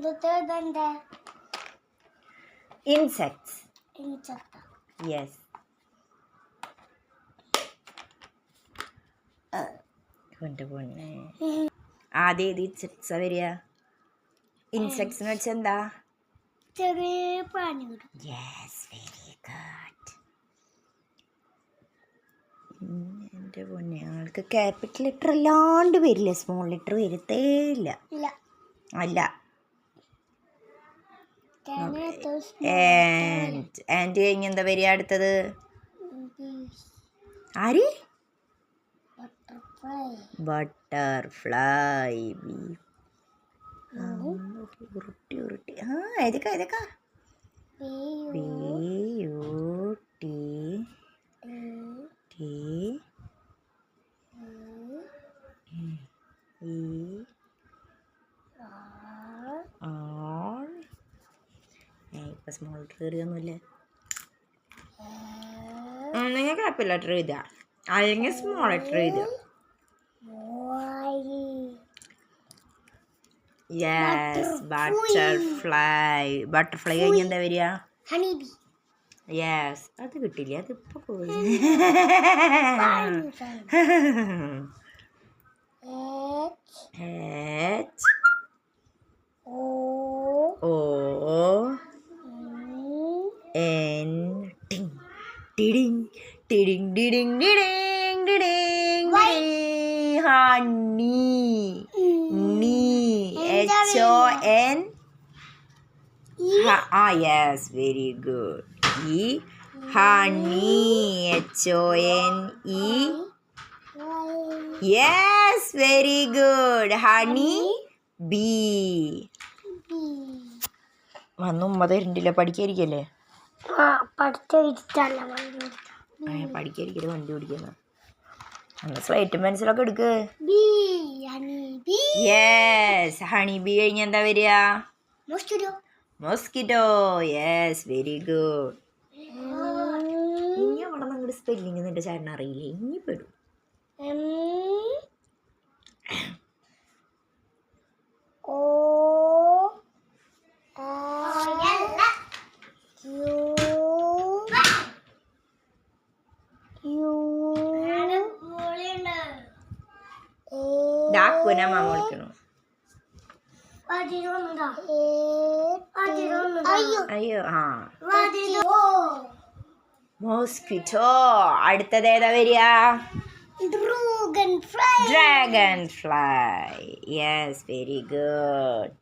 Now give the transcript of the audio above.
ഇതെന്താ insects insect yes കൊണ്ട് Insect. ആദ്യം ഏത് ഇൻസെക്ട്സാ വരിക. ഇൻസെക്ട്സ് എന്ന് വെച്ചാൽ എന്താ? ചെറിയ പ്രാണികൾ യെസ് വെരി ഗുഡ് എന്റെ പൊന്നെ ഞങ്ങൾക്ക് ക്യാപിറ്റൽ ലെറ്റർ അല്ലാണ്ട് വരില്ല. സ്മോൾ ലെറ്റർ വരത്തേ ഇല്ല. അല്ല. ആൻഡ് ആൻഡ് കഴിഞ്ഞ് എന്താ വരിക അടുത്തത്? ആര്? Butterfly. ബട്ടർഫ്ലൈ ബി ഉരുട്ടി ഉരുട്ടി. ആ ഏതൊക്കെ ഏതൊക്കെ. B U T T E small letter കയറിയൊന്നുമില്ല നിങ്ങൾ ക്യാപിറ്റൽ ലെറ്റർ എഴുതുക അല്ലെങ്കിൽ സ്മോൾ ലെറ്റർ എഴുതുക യെസ് ബട്ടർഫ്ലൈ ബട്ടർഫ്ലൈ കഴിഞ്ഞ് എന്താ വരിക. യെസ് അത് കിട്ടില്ല. അതിപ്പോ പോയി. H N എൻ ടിങ് ടിഡിങ് ടിഡിങ് ടിഡിങ് ടിഡിങ് ടിഡിങ് ഹണി നീ എച്ച് ഒ എൻ ആ yes very good E honey H O N E Y yes very good honey bee bee. വന്ന് ഉമ്മ തരുന്നില്ല പഠിക്കായിരിക്കല്ലേ? വിരിച്ചല്ല വണ്ടി ഓടിക്കുന്ന. അന്ന് സ്ലൈറ്റും പെൻസിലൊക്കെ എടുക്ക്. Yes honey bee. കഴിഞ്ഞ എന്താ വരിക? മോസ്കിറ്റോ യെസ് വെരി ഗുഡ് ഇനി അവിടെ നിങ്ങളുടെ സ്പെല്ലിങ് നിന്റെ ചേട്ടൻ അറിയില്ലേ ഇനി പെടും എം ഓ യു യു ഡാക്കുന മാമ വിളിക്കണു അയ്യോ. അയ്യോ ആ. മോസ്കിറ്റോ അടുത്തത് ഏതാ വരിക? Dragonfly dragonfly yes very good